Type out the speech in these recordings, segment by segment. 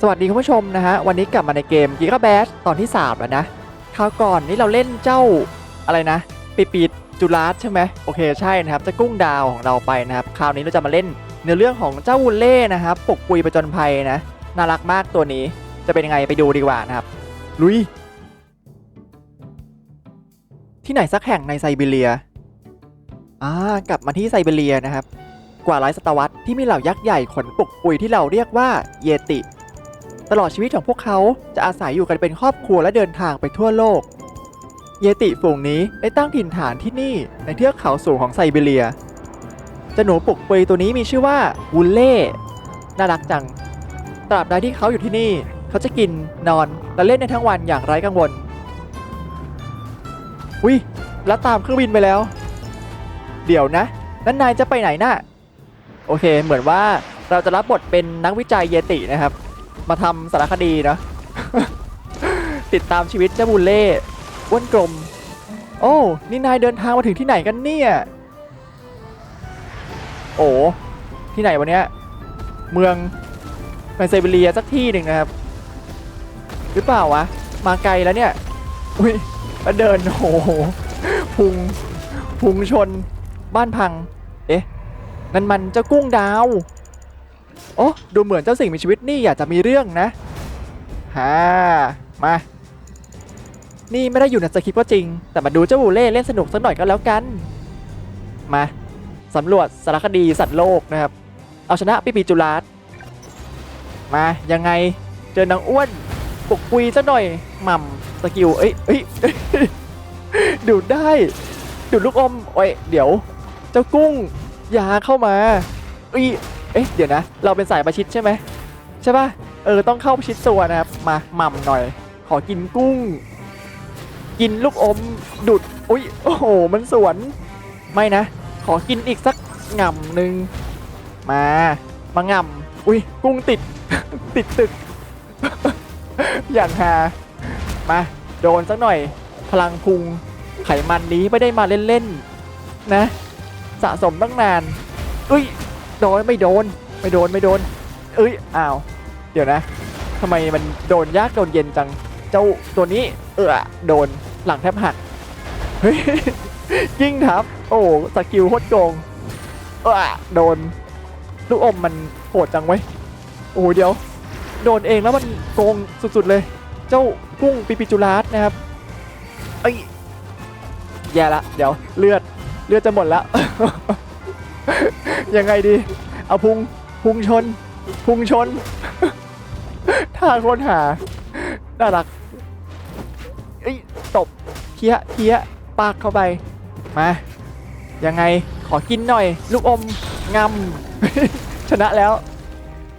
สวัสดีคุณผู้ชมนะฮะ วันนี้กลับมาในเกม g i g a b a s ตอนที่ 3 แล้วนะคราวก่อนนี่เราเล่นเจ้าอะไรนะปีปีดจุลาสใช่ไหมโอเคใช่นะครับจะกุ้งดาวของเราไปนะครับ คราวนี้เราจะมาเล่นเนื้อเรื่องของเจ้าวุลเล่นะครับปกปุยประจนภัยนะ น่ารักมากตัวนี้จะเป็นยังไงไปดูดีกว่านะครับ ลุย ที่ไหนสักแห่งในไซบีเรียอ่ากลับมาที่ไซบีเรียนะครับ กว่าหลายศตวรรษที่มีเหล่ายักษ์ใหญ่ขนปุกปุยที่เราเรียกว่าเยติ ตลอดชีวิตของพวกเขาจะอาศัยอยู่กันเป็นครอบครัวและเดินทางไปทั่วโลก เยติฝูงนี้ได้ตั้งถิ่นฐานที่นี่ในเทือกเขาสูงของไซบีเรียเจ้าหนูปุกปุยตัวนี้มีชื่อว่าวูลเล่น่ารักจัง ตราบใดที่เขาอยู่ที่นี่ เขาจะกินนอนและเล่นในทั้งวันอย่างไร้กังวลวิแล้วตามเครื่องบินไปแล้ว เดี๋ยวนะ นั้นนายจะไปไหนน่ะ โอเค เหมือนว่าเราจะรับบทเป็นนักวิจัยเยตินะครับ มาทำสารคดีนะ ติดตามชีวิตเจ้าบูลเล่อ้วนกลม โอ้ นี่นายเดินทางมาถึงที่ไหนกันเนี่ย โอ้ ที่ไหนวะเนี้ย เมืองในไซบีเรียสักที่หนึ่งนะครับ หรือเปล่าวะ มาไกลแล้วเนี่ย อุ้ยแล้วเดินโอ้โห พุง พุงชน บ้านพัง เอ๊ะ นั่นมันเจ้ากุ้งดาว โอ้ดูเหมือนเจ้าสิ่งมีชีวิตนี่อยากจะมีเรื่องนะฮ่ามา นี่ไม่ได้อยู่ในสคริปต์ก็จริง แต่มาดูเจ้าบูเล่เล่นสนุกสักหน่อยก็แล้วกัน มาสำรวจสารคดีสัตว์โลกนะครับ เอาชนะปีปีจุลาสมายังไงเจอนางอ้วนปกปุยซะหน่อยหม่ำสกิลเอ้ยเอ้ยดูดได้ดูดลูกอมโอ้ยเดี๋ยว เจ้ากุ้งอยาเข้ามาอ้ย เอ๊ะเดี๋ยวนะ เราเป็นสายประชิดใช่ไหมใช่ป่ะเออต้องเข้าประชิดตัวนะครับมาหม่ำหน่อย ขอกินกุ้ง กินลูกอมดุดอุ้ยโอ้โห มันสวนไม่นะ ขอกินอีกสักง่ำหนึ่งมามาง่ำอุ้ยกุ้งติด ติดตึก อย่างฮามาโดนสักหน่อย พลังพุงไขมันนี้ไม่ได้มาเล่นๆนะ สะสมตั้งนานอุ้ย โดนไม่โดนไม่โดนไม่โดน เอ้ยอ้าวเดี๋ยวนะทำไมมันโดนยากโดนเย็นจังเจ้าตัวนี้เออโดนหลังแทบหักเฮ้ยยิ่งทับ โอ้สกิลโคตรโกงเออโดนลูกอมมันโหดจังไว้ยโอ้เดี๋ยว โดนเองแล้วมันโกงสุดๆเลย เจ้ากุ้งปิปิจูลาสนะครับเอ้แย่ละ เดี๋ยวเลือดเลือดจะหมดแล้ว ยังไงดี เอาพุงพุงชน พุงชน ท่าโคนหา น่ารักเอ้ยตบเคี้ยเคี้ยปากเข้าไป มา ยังไงขอกินหน่อย ลูกอมงำชนะแล้ว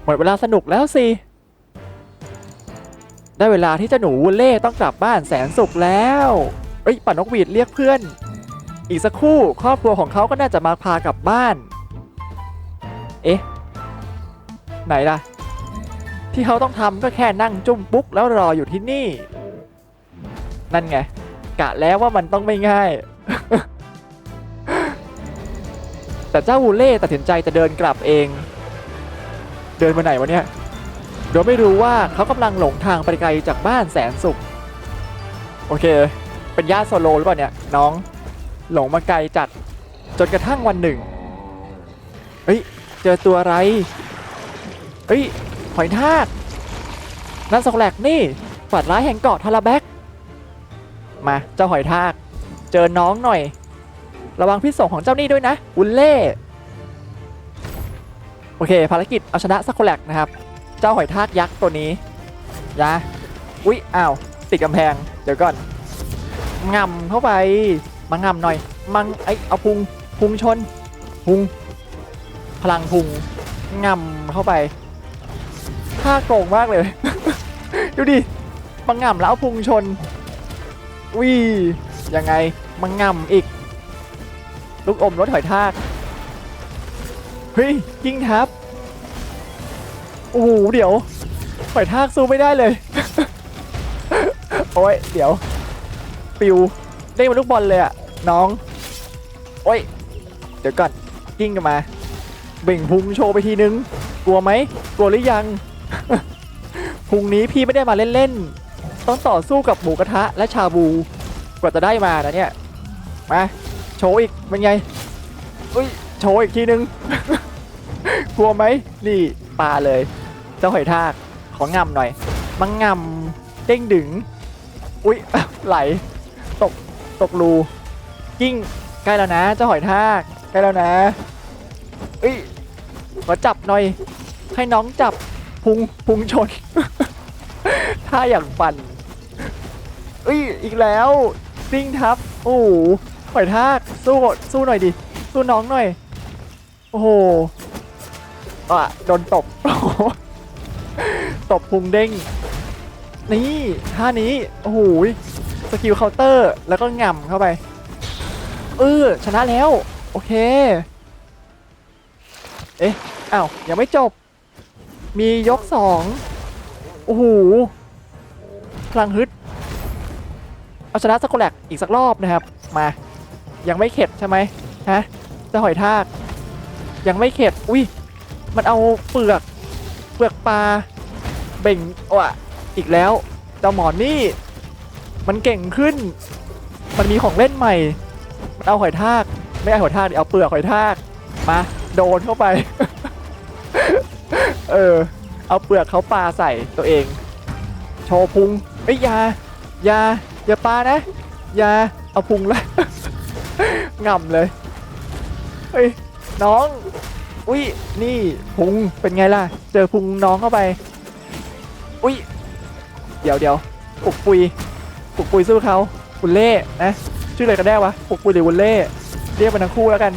หมดเวลาสนุกแล้วสิ ได้เวลาที่เจ้าหนูวูลเล่ต้องกลับบ้านแสนสุขแล้ว เอ้ยป่านนกหวีดเรียกเพื่อน อีกสักครู่ครอบครัวของเขาก็น่าจะมาพากลับบ้าน เอ๊ะ ไหนล่ะ ที่เขาต้องทำก็แค่นั่งจุ้มปุ๊กแล้วรออยู่ที่นี่ นั่นไง กะแล้วว่ามันต้องไม่ง่าย แต่เจ้าวูเล่ตัดสินใจจะเดินกลับเอง เดินมาไหนวะเนี่ยโดยไม่รู้ว่าเขากำลังหลงทางไปไกลจากบ้านแสนสุข โอเค เป็นญาติโซโลหรือเปล่าเนี่ยน้อง หลงมาไกลจัดจนกระทั่งวันหนึ่งเฮ้ยเจอตัวอะไรเฮ้ยหอยทากนั่นสกแลกนี่ฝันร้ายแห่งเกาะทาราแบกมาเจ้าหอยทาก เจอน้องหน่อย ระวังพิษสงของเจ้านี่ด้วยนะอุลเล่โอเค ภารกิจเอาชนะซักโคแลกนะครับ เจ้าหอยทากยักษ์ตัวนี้ยาอุ๊ยอ้าวติดกำแพง เดี๋ยวก่อนงำเข้าไป มางำหน่อย มังไอเอาพุงพุงชน พุง พลังพุงงำเข้าไปท่าโกงมากเลย ดูดิมังงำแล้วเอาพุงชนวิยังไงมังงำอีก ลูกอมรถหอยทากเฮ้ยยิงทับโอ้โหเดี๋ยวหอยทากสู้ไม่ได้เลย โอ้ยเดี๋ยว ปิว เด้มาลูกบอลเลยอะน้อง โอ้ย เดี๋ยวก่อนกิ้งกันมา เบ่งพุงโชว์ไปทีนึง กลัวไหม กลัวหรือยัง พุงนี้พี่ไม่ได้มาเล่นๆ ต้องต่อสู้กับหมูกระทะและชาบู กว่าจะได้มานะเนี่ย มา โชว์อีก เป็นไงอุ้ย โชว์อีกทีนึง กลัวไหม นี่ปลาเลย เจ้าหอยทาก ของงำหน่อย มังงำเด้งดึง อุ้ยไหล ตก ตกรูกิ้งใกล้แล้วนะเจ้าหอยทากใกล้แล้วนะเอ้ยขอจับหน่อย ให้น้องจับพุงพุงชน ถ้าอย่างปั่นเอ้ยอีกแล้วซิ่งทับโอ้โหหอยทากสู้สู้หน่อยดิสู้น้องหน่อยโอ้โหอะโดนตบตบพุงเด้งนี่ท่านี้โอ้โห สกิลเคาน์เตอร์ แล้วก็ง่ำเข้าไปเออชนะแล้ว โอเค เอ๊ะอ้าวยังไม่จบ มียกสองโอ้โหพลังฮึด เอาชนะสกโกแลกอีกสักรอบนะครับ มา ยังไม่เข็ดใช่ไหมฮะจะหอยทาก ยังไม่เข็ด อุ้ย มันเอาเปลือก เปลือกปลา เบ่งว่ะอีกแล้ว เจ้าหมอนนี่ มันเก่งขึ้น มันมีของเล่นใหม่ มันเอาหอยทาก ไม่เอาหอยทากดิเอาเปลือกหอยทาก มา โดนเข้าไป เออ เอาเปลือกเขาปาใส่ตัวเอง โชว์พุงเอ้ยยา ยา อย่าปานะ ยา เอาพุงลยง่ำเลย เฮ้ย น้อง อุ้ย นี่พุง เป็นไงล่ะ เจอพุงน้องเข้าไป อุ้ย เดี๋ยวเดี๋ยวปุกปุย ปุกปุยสู้เขาบุลเล่นะชื่ออะไรกันแน่วะปุกปุยหรือบุลเล่เรียกมันทั้งคู่แล้วกัน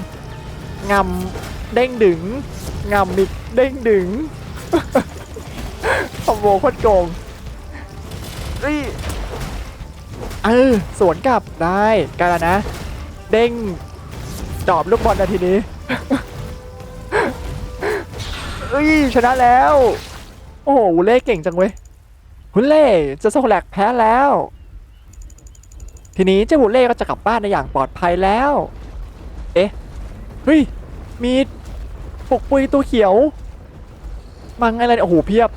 งำเด้งดึงงำอีกเด้งดึงคอมโบโคตรโกงเอ้ยเออสวนกลับได้กันแล้วนะ เด้งจอบลูกบอลนาทีนี้เอ้ยชนะแล้ว โอ้โหวุเล่เก่งจังเว้ยวุเล่จะโซแลกแพ้แล้ว ทีนี้เจ้าวุเล่ก็จะกลับบ้านในอย่างปลอดภัยแล้ว เอ๊ะ เฮ้ย มีปกปุยตัวเขียว มังอะไรโอ้โหเพียบ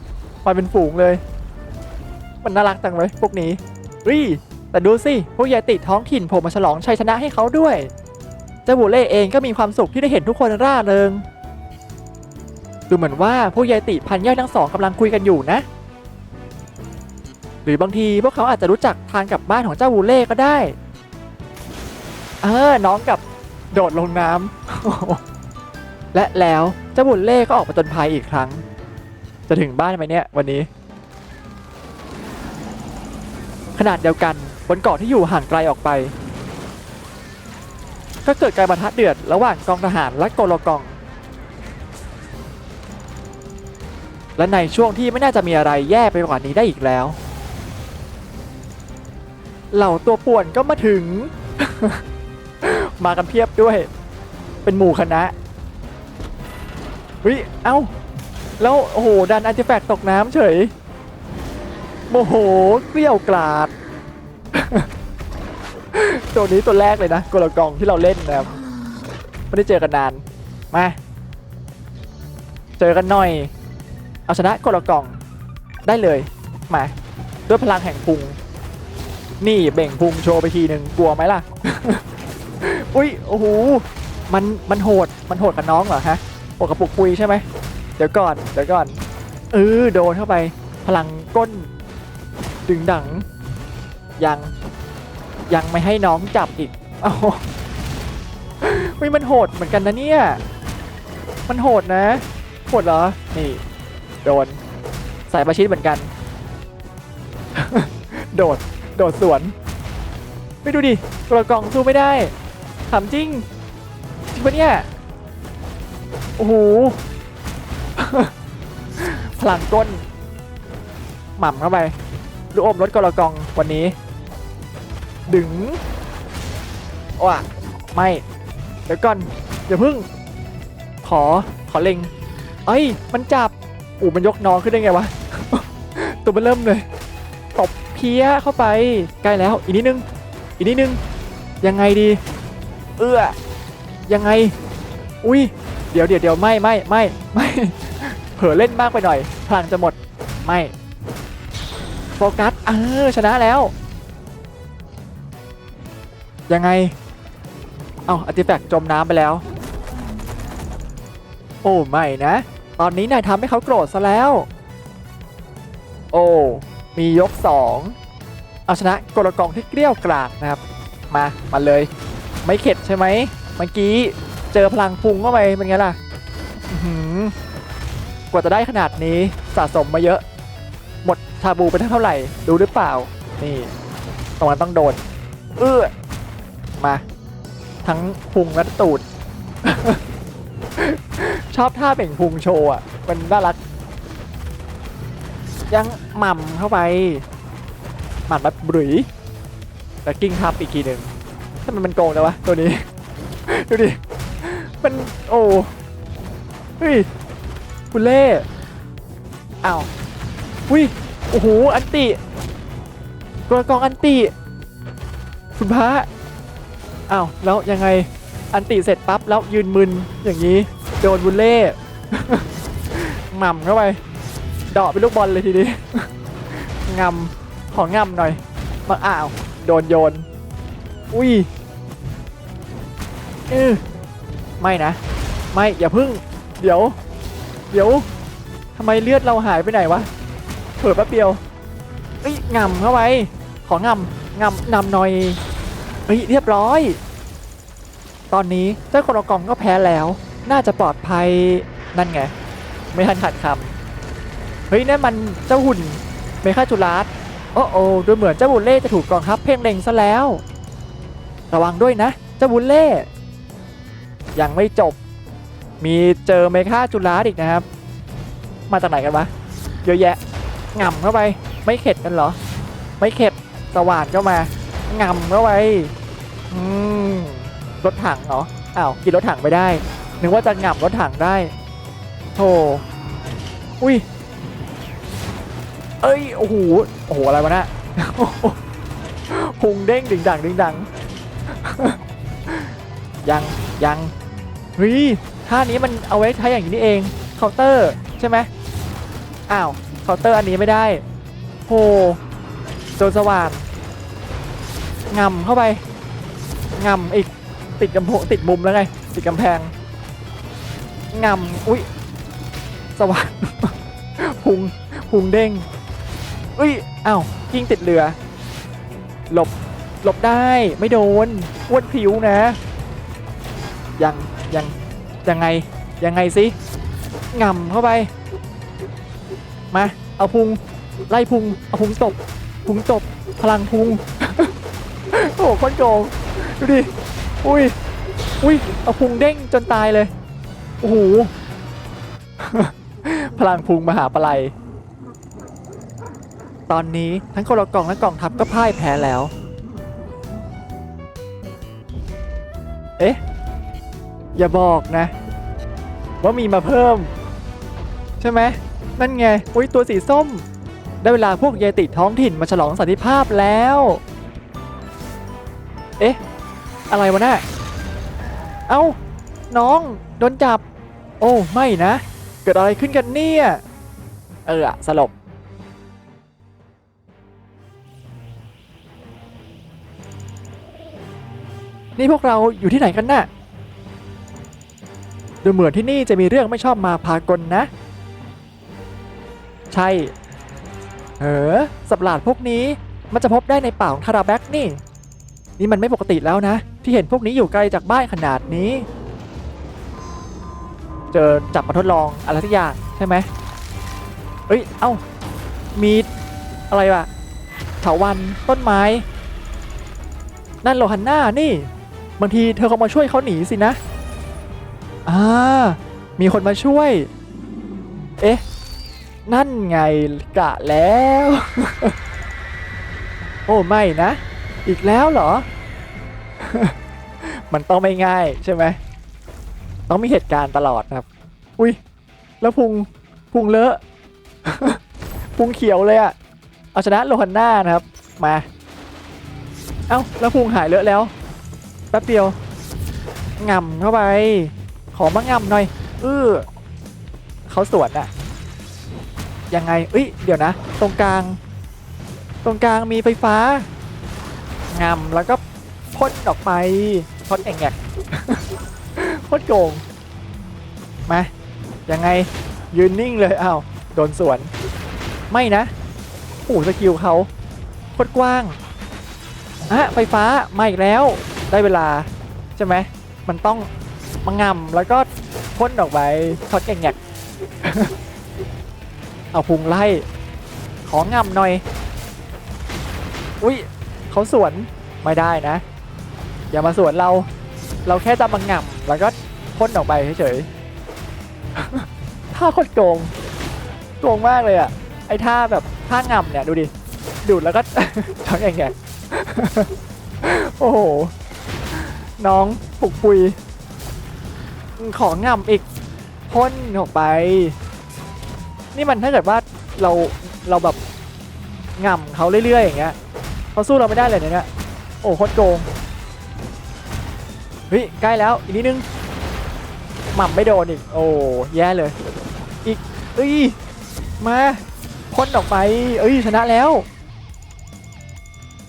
มาเป็นฝูงเลย มันน่ารักจังเลยพวกนี้เฮ้ยแต่ดูสิ พวกยายติท้องถิ่นผมมาฉลองชัยชนะให้เขาด้วย เจ้าบุเล่เองก็มีความสุขที่ได้เห็นทุกคนร่าเริง ดูเหมือนว่าพวกยายติพันย่อยทั้งสองกำลังคุยกันอยู่นะ หรือบางทีพวกเขาอาจจะรู้จักทางกลับบ้านของเจ้าบูเล่ก็ได้ เออ น้องกับโดดลงน้ำ และแล้วเจ้าบุเล่ก็ออกมาจนภัยอีกครั้ง จะถึงบ้านไหมเนี่ยวันนี้ ขนาดเดียวกันบนเกาะที่อยู่ห่างไกลออกไป ก็เกิดการบรรทัดเดือดระหว่างกองทหารและโกโลกอง และในช่วงที่ไม่น่าจะมีอะไรแย่ไปกว่านี้ได้อีกแล้ว เหล่าตัวป่วนก็มาถึง มากันเพียบด้วย เป็นหมู่คณะเฮ้ยเอ้า แล้วโอ้โหดันอาร์ติแฟกต์ตกน้ำเฉยโมโหเกลี้ยวกราด ตัวนี้ตัวแรกเลยนะกลกองที่เราเล่นนะครับไม่ได้เจอกันนาน มา เจอกันหน่อย เอาชนะกลกองได้เลย มา ด้วยพลังแห่งพุง นี่เบ่งพุงโชว์ไปทีหนึ่งกลัวไหมล่ะ อุ้ยโอ้โหมันมันโหดมันโหดกับน้องเหรอฮะโหดกับปุกปุยใช่ไหมเดี๋ยวก่อนเดี๋ยวก่อนเออโดนเข้าไปพลังก้น ดึงดัง ยังยังไม่ให้น้องจับอีกเอ้าเฮ้ยมันโหดเหมือนกันนะเนี่ย มันโหดนะ โหดเหรอ นี่ โดน ใสายประชิดเหมือนกัน โดด โดดสวนไม่ดูดิตัวละกองสู้ไม่ได้ถามจริง จริงปะเนี่ย โอ้โห พลังก้น หม่ำเข้าไป ลูกอมรถกระกองวันนี้ ดึงว่ะไม่ เดี๋ยวก่อน อย่าพึ่ง ขอ ขอเล็ง เอ้ย มันจับ อู๋มันยกน้องขึ้นได้ไงวะ ตัวมันเริ่มเลย ตบ เพี้ยเข้าไปใกล้แล้วอีกนิดนึงอีกนิดนึงยังไงดี เอื้อยังไง อุ้ยเดี๋ยวเดี๋ยวเดี๋ยวไม่ไม่ไม่ไม่เผลอเล่นมากไปหน่อยพลังจะหมดไม่ฟกัสเออชนะแล้ว ยังไง เอาอาร์ติแฟกต์จมน้ำไปแล้ว โอ้ไม่นะ ตอนนี้นายทำให้เขาโกรธซะแล้ว โอ้ มียก 2 เอาชนะกรกองที่เกลี้ยวกราดนะครับ มามาเลย ไม่เข็ดใช่ไหมเมื่อกี้เจอพลังพุงเข้าไปเป็นไงล่ะหือกว่าจะได้ขนาดนี้สะสมมาเยอะ หมดชาบูไปเท่าไหร่ดูหรือเปล่า นี่ตรงนั้นต้องโดน เอื้อมา ทั้งพุงและตูด ชอบท่าเบ่งพุงโชว์อะ มันน่ารัก ยังหม่ำเข้าไปหม่ำแบบบรุยแต่กิ้งทับอีกทีหนึ่งทำไมมันโกงนะวะตัวนี้ ดูดิ มันโอ้เฮ้ยบุเล่อ้าวอุ้ยโอ้โหอันติกระกองอันติ คุณพระอ้าวแล้วยังไงอันติเสร็จปั๊บแล้วยืนมึนอย่างนี้ โดนบุลเล่หม่ำเข้าไป เดาะเป็นลูกบอลเลยทีนี้ งำของงำหน่อยมาอ้าว โดนโยน อุ้ยเออไม่นะ ไม่อย่าพึ่ง เดี๋ยว เดี๋ยวทำไมเลือดเราหายไปไหนวะเผิ่แป๊บเดียวเอ้ยงำเข้าไปของงำงำนำหน่อยเฮ้ยเรียบร้อย ตอนนี้เจ้าโคโรกองก็แพ้แล้ว น่าจะปลอดภัยนั่นไง ไม่ทันขัดคำ เฮ้ยนั่นมันเจ้าหุ่นเมคาจุลาสโอ้โอ้ดูเหมือนเจ้าบุลเล่จะถูกกองทัพเพ่งเล็งซะแล้ว ระวังด้วยนะ เจ้าบุลเล่ยังไม่จบ มีเจอเมคาจุลาสอีกนะครับ มาจากไหนกันวะเยอะแยะง่ำเข้าไปไม่เข็ดกันเหรอ ไม่เข็ดสว่านเข้ามาง่ำเข้าไปอืมรถถังเหรออ้าวกินรถถังไม่ได้ นึกว่าจะง่ำรถถังได้โธ่อุ้ย เอ้ยโอ้โหโอ้โหอะไรวะเนะพุงเด้งดึงดังดึงดัง ยังยังเฮ้ยท่านี้มันเอาไว้ใช้อย่างนี้นี่เองเคาน์เตอร์ใช่ไหมอ้าวเคาน์เตอร์อันนี้ไม่ได้โหโจรสว่านงำเข้าไปงำอีกติดกำโพงติดมุมแล้วไงติดกำแพงงำอุ้ยสว่านพุงพุงเด้ง อุ้ยอ้าวกิ้งติดเรือ หลบหลบได้ไม่โดนอ้วนผิวนะ ยังยังยังไงยังไงสิงำเข้าไป มาเอาพุงไล่พุงเอาพุงตบพุงตบพลังพุงโอ้โหคนโกงดูดิอุ้ยอุ้ยเอาพุงเด้งจนตายเลยโอ้โหพลังพุงมหาปลัย ตอนนี้ทั้งคนละกองและกองทัพก็พ่ายแพ้แล้ว เอ๊ะ อย่าบอกนะ ว่ามีมาเพิ่ม ใช่ไหม นั่นไง อุ้ยตัวสีส้ม ได้เวลาพวกเยติท้องถิ่นมาฉลองสันติภาพแล้ว เอ๊ะ อะไรวะน่ะเอ้า น้อง โดนจับ โอ้ ไม่นะ เกิดอะไรขึ้นกันเนี่ย เออสลบ นี่พวกเราอยู่ที่ไหนกันน่ะดูเหมือนที่นี่จะมีเรื่องไม่ชอบมาพากลนะ ใช่ เออสัตว์ประหลาดพวกนี้มันจะพบได้ในป่าของทาราแบ็กนี่ นี่มันไม่ปกติแล้วนะ ที่เห็นพวกนี้อยู่ไกลจากบ้านขนาดนี้ เจอจับมาทดลองอะไรสักอย่างใช่ไหมเอ้ย เอ้า มีอะไรวะเถาวันต้นไม้ นั่นโลฮันน่านี่ บางทีเธอคงมาช่วยเขาหนีสินะอ่ามีคนมาช่วย เอ๊ะ นั่นไงกะแล้ว โอ้ไม่นะ อีกแล้วเหรอ มันต้องไม่ง่ายใช่ไหม ต้องมีเหตุการณ์ตลอดนะครับ อุ้ย แล้วพุง พุงเลอะ พุงเขียวเลยอะเอาชนะโลฮันน่านะครับ มา เอ้า แล้วพุงหายเลอะแล้ว แป๊บเดียวงำเข้าไป ขอมางำหน่อยเออเขาสวนอะยังไงเอ้ยเดี๋ยวนะ ตรงกลาง ตรงกลางมีไฟฟ้างำแล้วก็พ่นออกไปพ่นแองแงกโคตรโกงมายังไงยืนนิ่งเลยอ้าวโดนสวน ไม่นะโอ้โหสกิลเขาโคตรกว้างอะไฟฟ้ามาอีกแล้ว ได้เวลาใช่ไหมมันต้องมางงำแล้วก็พ่นออกไปช็อตแองแงกเอาพุงไล่ ของงำหน่อย อุ้ยเขาสวนไม่ได้นะ อย่ามาสวนเรา เราแค่จะมางงำแล้วก็พ่นออกไปเฉยๆท่าโคตรโกงโกงมากเลยอะไอท่าแบบท่างำเนี่ยดูดิดูดแล้วก็ช็อตแองแงกโอ้โห น้องปุกปุย ของงำอีกพ่นออกไป นี่มันถ้าเกิดว่าเราเราแบบง่ำเขาเรื่อยๆอย่างเงี้ยเขาสู้เราไม่ได้เลยเนี่ยโอ้โคตรโกงเฮ้ยใกล้แล้วอีกนิดนึงหม่ำไม่โดนอีกโอ้แย่เลย อีกเอ้ยมาพ่นออกไป เอ้ยชนะแล้ว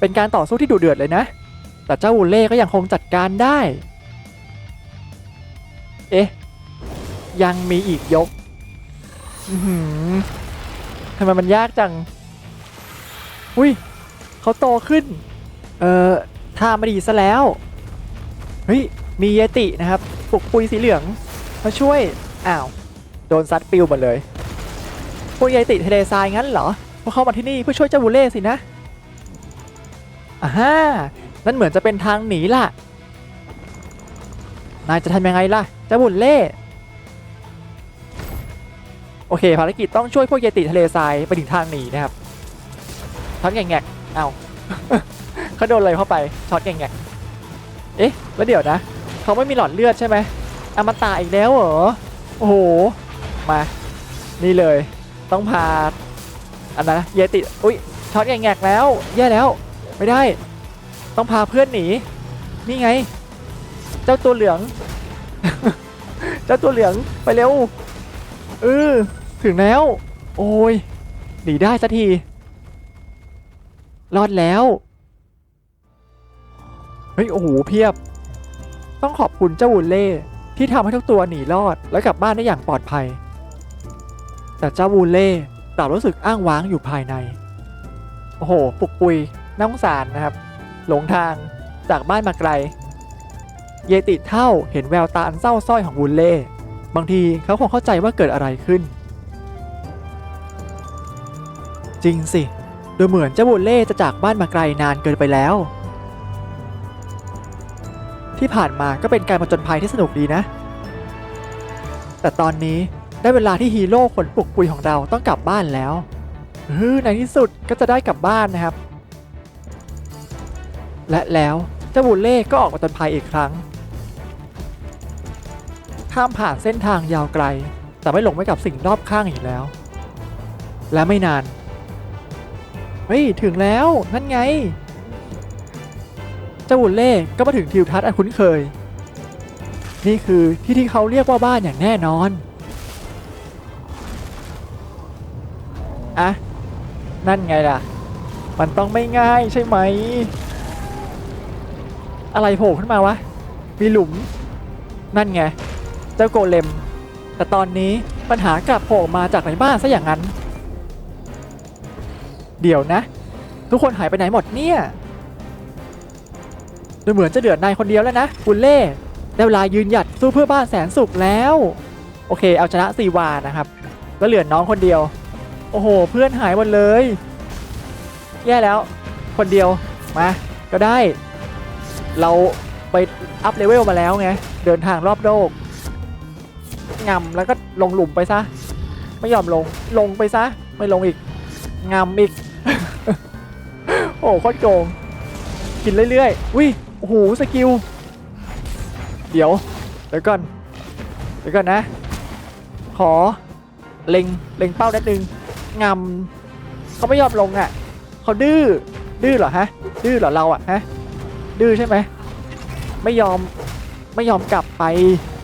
เป็นการต่อสู้ที่ดุเดือดเลยนะ แต่เจ้าวูเล่ก็ยังคงจัดการได้ เอ๊ะ ยังมีอีกยกทำไมมันยากจัง อุ้ยเขาโตขึ้น เอ่อท่าไม่ดีซะแล้ว เฮ้ย มีเยตินะครับปลุกปุยสีเหลืองมาช่วย อ้าว โดนซัดปิวหมดเลย พวกเยติทะเลทรายงั้นเหรอพวกเขามาที่นี่เพื่อช่วยเจ้าบูเล่สินะอ่าฮะ นั่นเหมือนจะเป็นทางหนีล่ะ นายจะทำยังไงล่ะจ้าบุญเล่ โอเค ภารกิจต้องช่วยพวกเยติทะเลทรายไปถึงทางหนีนะครับช็อตแงกๆเอาเขาโดนอะไรเข้าไปช็อตแงกๆเอ๊ะแล้วเดี๋ยวนะ เขาไม่มีหลอดเลือดใช่ไหมอมตะอีกแล้วเหรอ โอ้โห มา นี่เลย ต้องพาอันนั้นนะเยติ อุ้ยช็อตแงกๆแล้ว แย่แล้ว ไม่ได้ ต้องพาเพื่อนหนี นี่ไง เจ้าตัวเหลือง เจ้าตัวเหลืองไปเร็วเออถึงแล้ว โอ้ยหนีได้สักที รอดแล้ว เฮ้ย โอ้โห เพียบ ต้องขอบคุณเจ้าวูลเล่ที่ทำให้ทุกตัวหนีรอดและกลับบ้านได้อย่างปลอดภัย แต่เจ้าวูลเล่กลับรู้สึกอ้างว้างอยู่ภายใน โอ้โห ปุกปุยน่าสงสารนะครับ หลงทางจากบ้านมาไกล เยติเท่าเห็นแววตาอันเศร้าส้อยของวูลเล่ บางทีเขาคงเข้าใจว่าเกิดอะไรขึ้น จริงสิดูเหมือนเจ้าบูเล่จะจากบ้านมาไกลนานเกินไปแล้ว ที่ผ่านมาก็เป็นการผจญภัยที่สนุกดีนะ แต่ตอนนี้ได้เวลาที่ฮีโร่ขนปลุกปุยของเราต้องกลับบ้านแล้วในที่สุดก็จะได้กลับบ้านนะครับ และแล้วเจ้าบูเล่ก็ออกมาผจญภัยอีกครั้ง ข้ามผ่านเส้นทางยาวไกล แต่ไม่หลงไปกับสิ่งรอบข้างอีกแล้ว และไม่นาน เฮ้ย ถึงแล้ว นั่นไง เจ้าบุญเล่ก็มาถึงทิวทัศน์อันคุ้นเคย นี่คือที่ที่เขาเรียกว่าบ้านอย่างแน่นอนอะนั่นไงล่ะ มันต้องไม่ง่ายใช่ไหม อะไรโผล่ขึ้นมาวะ มีหลุม นั่นไง เจ้าโกเลม แต่ตอนนี้ปัญหากลับโผล่มาจากในบ้านซะอย่างนั้น เดี๋ยวนะ ทุกคนหายไปไหนหมดเนี่ยดูเหมือนจะเดือดนายคนเดียวแล้วนะบุลเล่ได้เวลายืนหยัดสู้เพื่อบ้านแสนสุขแล้ว โอเค เอาชนะซีวานะครับ แล้วเหลือน้องคนเดียว โอ้โห เพื่อนหายหมดเลย แย่แล้ว คนเดียว มา ก็ได้ เราไปอัพเลเวลมาแล้วไง เดินทางรอบโลกงำแล้วก็ลงหลุมไปซะ ไม่ยอมลงลงไปซะ ไม่ลงอีกงำอีก โอ้โคตรโกงกินเรื่อยๆอุ้ยโอ้โหสกิล เดี๋ยว เดี๋ยวก่อน เดี๋ยวก่อนนะ ขอ เล็ง เล็งเป้านิดนึงงำเขาไม่ยอมลงอะ เขาดื้อ ดื้อเหรอฮะ ดื้อเหรอเราอะฮะ ดื้อใช่ไหมไม่ยอมไม่ยอมกลับไป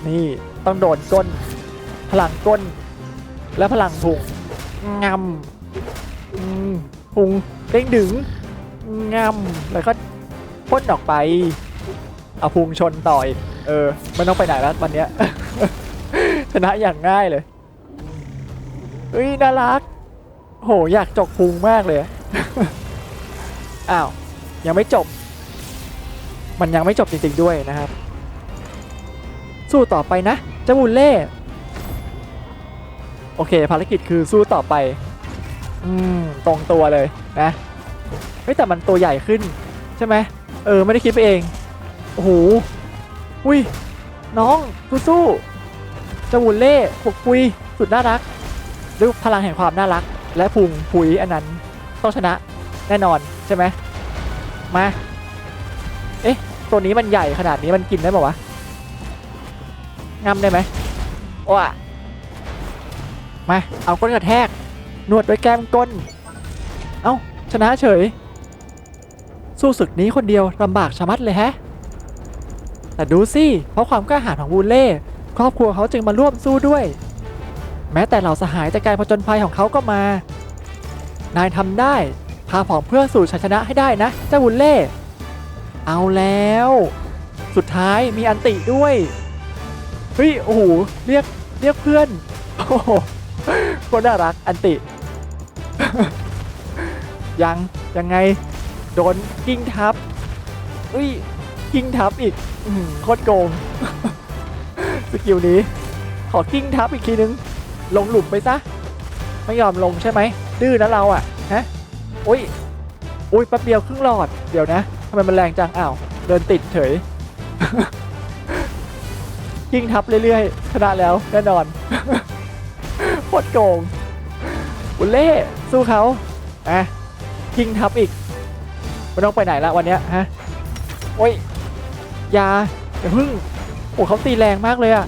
นี่ต้องโดนก้น พลังก้น และพลังพุงงำพุงเด้งดึงงำแล้วก็พ่นออกไปเอาพุงชนต่ออีกเออไม่ต้องไปไหนแล้ววันเนี้ยชนะอย่างง่ายเลยเฮ้ยน่ารักโหอยากจกพุงมากเลยอ้าวยังไม่จบ มันยังไม่จบจริงๆด้วยนะครับ สู้ต่อไปนะเจ้าบุลเล่โอเค ภารกิจคือสู้ต่อไป อืม ตรงตัวเลยนะเฮ้แต่มันตัวใหญ่ขึ้น ใช่ไหมเออ ไม่ได้คิดไปเอง โอ้โหอุ้ย น้องสู้ๆเจ้าบุลเล่ปกปุย สุดน่ารักด้วยพลังแห่งความน่ารัก และพุงปุยอันนั้นต้องชนะแน่นอนใช่ไหมมา ตัวนี้มันใหญ่ขนาดนี้มันกินได้ป่าวะงำได้ไหมโอ้อะมาเอาก้นกระแทกนวดด้วยแก้มก้น เอ้าชนะเฉย สู้ศึกนี้คนเดียวลำบากชะมัดเลยแฮะ แต่ดูสิเพราะความกล้าหาญของวูเล่ครอบครัวเขาจึงมาร่วมสู้ด้วย แม้แต่เหล่าสหายจากการผจญภัยของเขาก็มา นายทำได้ พาผองเพื่อนสู่ชัยชนะให้ได้นะเจ้าวูเล่ เอาแล้ว สุดท้ายมีอันติด้วย เฮ้ย โอ้โห เรียก เรียกเพื่อน โอ้โหคนน่ารักอันติ ยัง ยังไง โดนกิ้งทับเฮ้ย กิ้งทับอีกอโคตรโกง สกิลนี้ ขอกิ้งทับอีกทีนึง ลงหลุมไปซะ ไม่ยอมลงใช่ไหม ดื้อนะเราอะ ฮะ อุ้ยอุ้ยแป๊บเดียวครึ่งหลอด เดี๋ยวนะ ทำไมมันแรงจังอ้าวเดินติดเฉยกิ้งทับเรื่อยๆชนะแล้วแน่นอนโคตรโกงบุลเล่สู้เขาอะกิ้งทับอีกไม่ต้องไปไหนละวันเนี้ยฮะโอ้ยยาอย่าพึ่งโอ้เขาตีแรงมากเลยอะ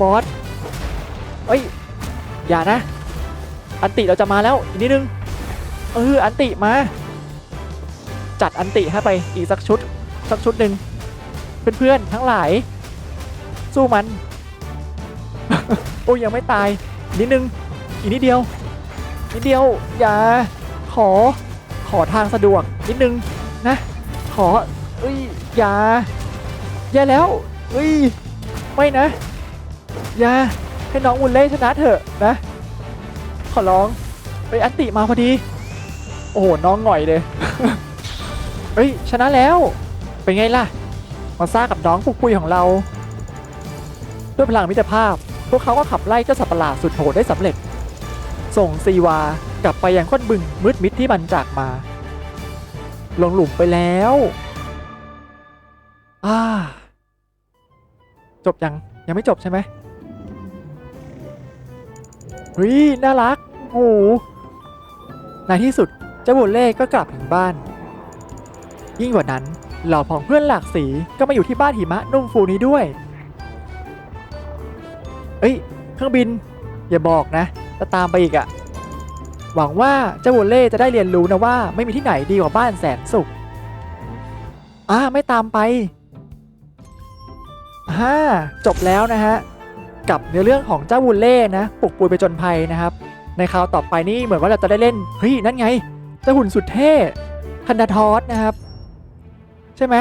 บอสเอ้ยอย่านะ อันติเราจะมาแล้วอีกนิดนึงเอออันติมา จัดอันติให้ไปอีกสักชุด สักชุดหนึ่งเพื่อนๆทั้งหลาย สู้มัน โอ้ยังไม่ตาย นิดนึง อีกนิดเดียว นิดเดียว อย่า ขอ ขอทางสะดวก นิดนึง นะ ขอเอ้ย อย่า อย่าแล้วเอ้ย ไม่นะ อย่า ให้น้องวุนเล่ชนะเถอะนะ ขอร้องเฮ้ยอันติมาพอดี โอ้โห น้องหง่อยเลย เฮ้ยชนะแล้ว เป็นไงล่ะ มาซ่ากับน้องปุกปุยของเรา ด้วยพลังมิตรภาพ พวกเขาก็ขับไล่เจ้าสัตว์ประหลาดสุดโหดได้สำเร็จ ส่งซีวากลับไปยังค้นบึงมืดมิดที่บันจากมา ลงหลุมไปแล้วอ่าจบยัง ยังไม่จบใช่ไหมเฮ้ยน่ารัก โอ้ในที่สุดเจ้าโบเล่ก็กลับถึงบ้าน ยิ่งกว่านั้นเหล่าของเพื่อนหลากสีก็มาอยู่ที่บ้านหิมะนุ่มฟูนี้ด้วย เอ้ย เครื่องบิน อย่าบอกนะ จะตามไปอีกอะหวังว่าเจ้าโบเล่จะได้เรียนรู้นะว่าไม่มีที่ไหนดีกว่าบ้านแสนสุขอ่าไม่ตามไปฮ่าจบแล้วนะฮะ กับเนื้อเรื่องของเจ้าวูลเล่นะปลุกปุยไปจนภัยนะครับ ในคราวต่อไปนี่เหมือนว่าเราจะได้เล่น เฮ้ย นั่นไงเจ้าหุ่นสุดเท่ทันดาทอสนะครับ ใช่ไหม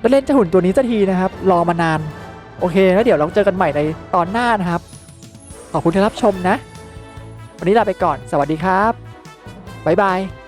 แล้วเล่นเจ้าหุ่นตัวนี้สักทีนะครับ รอมานาน โอเค แล้วเดี๋ยวเราเจอกันใหม่ในตอนหน้านะครับ ขอบคุณที่รับชมนะ วันนี้ลาไปก่อน สวัสดีครับ บ๊ายบาย